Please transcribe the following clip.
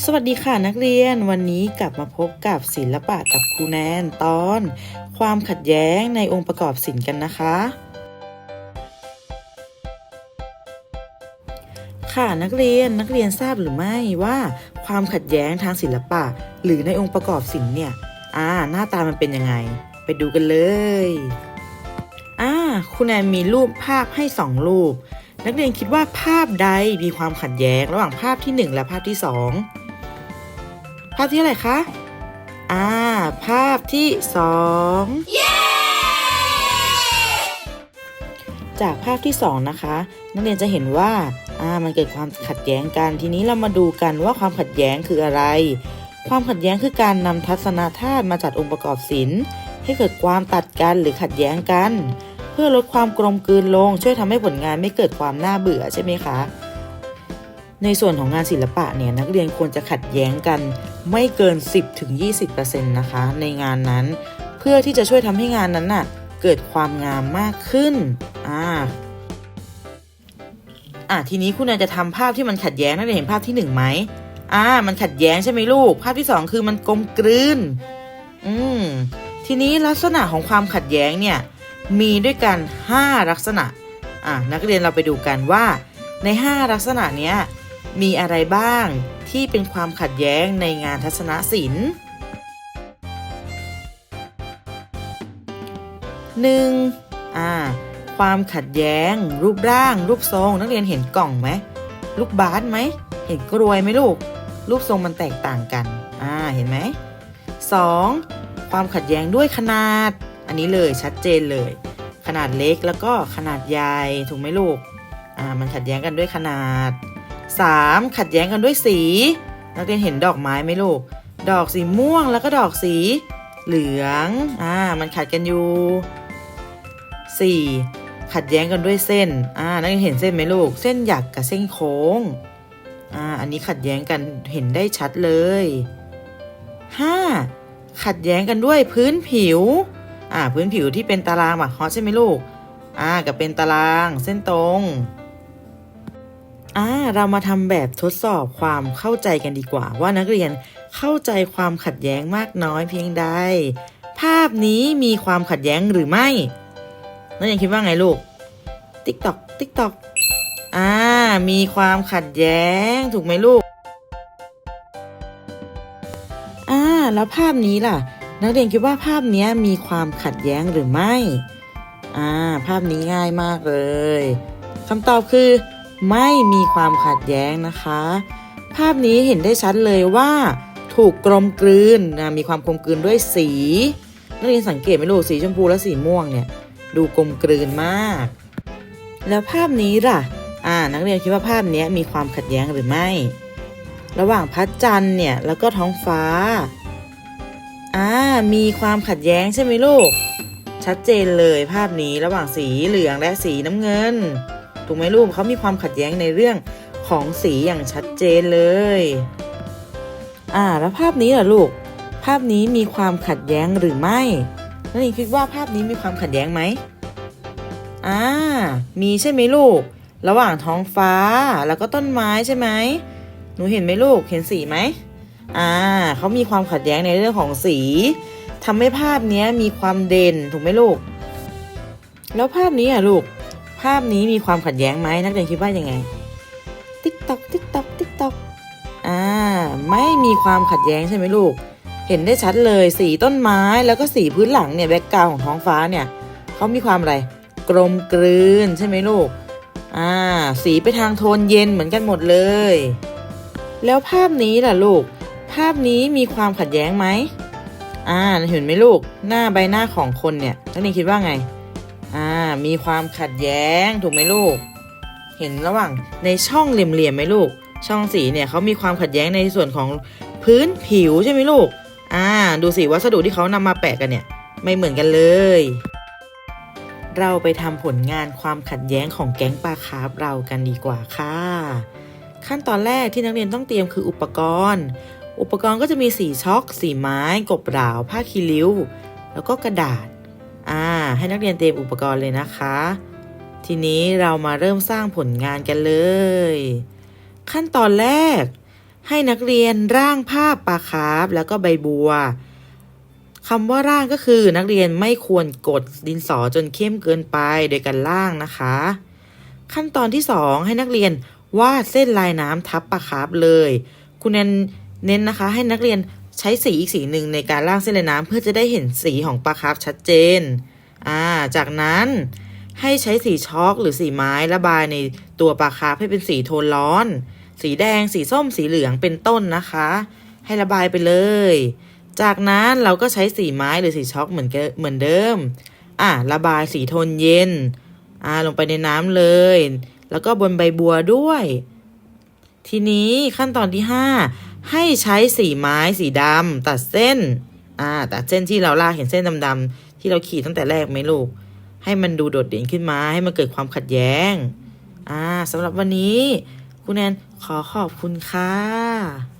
สวัสดีค่ะนักเรียนวันนี้กลับมาพบกับศิลปะกับครูแนนตอน ความขัดแย้งในองค์ประกอบศิลป์กันนะคะ ค่ะนักเรียนนักเรียนทราบหรือไม่ว่า ความขัดแย้งทางศิลปะ หรือในองค์ประกอบศิลป์เนี่ยอ่าหน้าตามันเป็นยังไง ไปดูกันเลยอ่าคุณแนนมีรูปภาพให้สองรูปนักเรียนคิดว่าภาพใดมีความขัดแย้งระหว่างภาพที่หนึ่งและภาพที่สอง ภาพที่อะไรคะ อ่า ภาพที่สองจากภาพที่สองนะคะ นักเรียนจะเห็นว่า อ่า มันเกิดความขัดแย้งกัน ทีนี้เรามาดูกันว่าความขัดแย้งคืออะไร ความขัดแย้งคือการนำทัศนธาตุมาจัดองค์ประกอบศิลป์ให้เกิดความตัดกันหรือขัดแย้งกัน เพื่อลดความกลมกลืนลง ช่วยทำให้ผลงานไม่เกิดความน่าเบื่อใช่ไหมคะในส่วนของงานศิลปะเนี่ยนักเรียนควรจะขัดแย้งกัน ไม่เกิน 10-20%นะคะ ในงานนั้น เพื่อที่จะช่วยทำให้งานนั้นน่ะเกิดความงามมากขึ้น อ่า อะทีนี้คุณนายจะทำภาพที่มันขัดแย้งนักเรียนเห็นภาพที่หนึ่งไหมอ่า มันขัดแย้งใช่ไหมลูก ภาพที่สองคือมันกลมกลืน อืม ทีนี้ลักษณะของความขัดแย้งเนี่ย มีด้วยกัน 5 ลักษณะ อะนักเรียนเราไปดูกันว่า ใน 5 ลักษณะเนี้ยมีอะไรบ้าง ที่เป็นความขัดแย้งในงานทัศนศิลป์หนึ่งอ่า ความขัดแย้ง รูปร่าง รูปทรงนักเรียนเห็นกล่องไหมลูกบาสไหม เห็นกรวยไหมลูก รูปทรงมันแตกต่างกัน อ่า เห็นไหมสองความขัดแย้งด้วยขนาด อันนี้เลยชัดเจนเลย ขนาดเล็กแล้วก็ขนาดใหญ่ถูกไหมลูก อ่า มันขัดแย้งกันด้วยขนาด 3. ขัดแย้งกันด้วยสี นักเรียนเห็นดอกไม้ไหมลูก ดอกสีม่วงแล้วก็ดอกสี เหลือง อ่า มันขัดกันอยู่ 4. ขัดแย้งกันด้วยเส้น อ่า นักเรียนเห็นเส้นไหมลูก เส้นหยักกับเส้นโค้ง อ่า อันนี้ขัดแย้งกันเห็นได้ชัดเลย 5. ขัดแย้งกันด้วยพื้นผิว อ่า พื้นผิวที่เป็นตารางหมักฮอตใช่ไหมลูก อ่า กับเป็นตารางเส้นตรง อ่าเรามาทำแบบทดสอบความเข้าใจกันดีกว่า ว่านักเรียนเข้าใจความขัดแย้งมากน้อยเพียงใด ภาพนี้มีความขัดแย้งหรือไม่นักเรียนคิดว่าไงลูก ติ๊กตอกติ๊กตอกอ่า มีความขัดแย้งถูกไหมลูก อ่า แล้วภาพนี้ล่ะ นักเรียนคิดว่าภาพนี้มีความขัดแย้งหรือไม่ อ่า ภาพนี้ง่ายมากเลยคำตอบคือ ไม่มีความขัดแย้งนะคะ ภาพนี้เห็นได้ชัดเลยว่า ถูกกลมกลืนนะมีความกลมกลืนด้วยสีนักเรียนสังเกตไหมลูกสีชมพูและสีม่วงเนี่ย ดูกลมกลืนมาก แล้วภาพนี้ล่ะ อ่า นักเรียนคิดว่าภาพนี้มีความขัดแย้งหรือไม่ ระหว่างพระจันทร์เนี่ยแล้วก็ท้องฟ้าอ่ามีความขัดแย้งใช่ไหมลูก ชัดเจนเลยภาพนี้ระหว่างสีเหลืองและสีน้ำเงิน ถูกไหมลูกเขามีความขัดแย้งในเรื่องของสีอย่างชัดเจนเลย อ่า แล้วภาพนี้ล่ะลูก ภาพนี้มีความขัดแย้งหรือไม่นักเรียนคิดว่าภาพนี้มีความขัดแย้งไหมอ่า มีใช่ไหมลูก ระหว่างท้องฟ้าแล้วก็ต้นไม้ใช่ไหม หนูเห็นไหมลูก เห็นสีไหมอ่า เขามีความขัดแย้งในเรื่องของสีทำให้ภาพนี้มีความเด่นถูกไหมลูก แล้วภาพนี้อะลูก ภาพนี้มีความขัดแย้งไหมนักเรียนคิดว่ายังไง ติ๊กตอกติ๊กตอกติ๊กตอกอ่าไม่มีความขัดแย้งใช่ไหมลูก เห็นได้ชัดเลยสีต้นไม้แล้วก็สีพื้นหลังเนี่ยแบ็กกราวของท้องฟ้าเนี่ยเขามีความอะไร กลมกลืนใช่ไหมลูกอ่าสีไปทางโทนเย็นเหมือนกันหมดเลย แล้วภาพนี้ล่ะลูก ภาพนี้มีความขัดแย้งไหมอ่าเห็นไหมลูกหน้าใบหน้าของคนเนี่ยนักเรียนคิดว่าไง อ่ามีความขัดแย้งถูกไหมลูก เห็นระหว่างในช่องเหลี่ยมๆไหมลูก ช่องสีเนี่ยเขามีความขัดแย้งในส่วนของพื้นผิวใช่ไหมลูกอ่าดูสิวัสดุที่เขานำมาแปะกันเนี่ย ไม่เหมือนกันเลย เราไปทำผลงานความขัดแย้งของแก๊งปลาคาร์ฟเรากันดีกว่าค่ะ ขั้นตอนแรกที่นักเรียนต้องเตรียมคืออุปกรณ์ อุปกรณ์ก็จะมีสีช็อกสีไม้ กบราว ผ้าคีริ้ว แล้วก็กระดาษ อ่าให้นักเรียนเตรียมอุปกรณ์เลยนะคะ ทีนี้เรามาเริ่มสร้างผลงานกันเลย ขั้นตอนแรก ให้นักเรียนร่างภาพปลาคาร์ฟแล้วก็ใบบัวคำว่าร่างก็คือนักเรียนไม่ควรกดดินสอจนเข้มเกินไปโดยการร่างนะคะ ขั้นตอนที่สองให้นักเรียนวาดเส้นลายน้ำทับปลาคาร์ฟเลย คุณแนนเน้นนะคะ ให้นักเรียน ใช้สีอีกสีหนึ่งในการร่างเส้นลายน้ำเพื่อจะได้เห็นสีของปลาคาร์ฟชัดเจน อ่า จากนั้นให้ใช้สีช็อกหรือสีไม้ระบายในตัวปลาคาร์ฟให้เป็นสีโทนร้อน สีแดง สีส้ม สีเหลืองเป็นต้นนะคะ ให้ระบายไปเลย จากนั้นเราก็ใช้สีไม้หรือสีช็อกเหมือนเหมือนเดิม อะระบายสีโทนเย็น อ่า ลงไปในน้ำเลย แล้วก็บนใบบัวด้วย ทีนี้ขั้นตอนที่ 5 ให้ใช้สีไม้สีดำตัดเส้น อ่าตัดเส้นที่เราลากเห็นเส้นดำๆที่เราขีดตั้งแต่แรกไหมลูก ให้มันดูโดดเด่นขึ้นมา ให้มันเกิดความขัดแย้ง อ่าสำหรับวันนี้คุณแนนขอขอบคุณค่ะ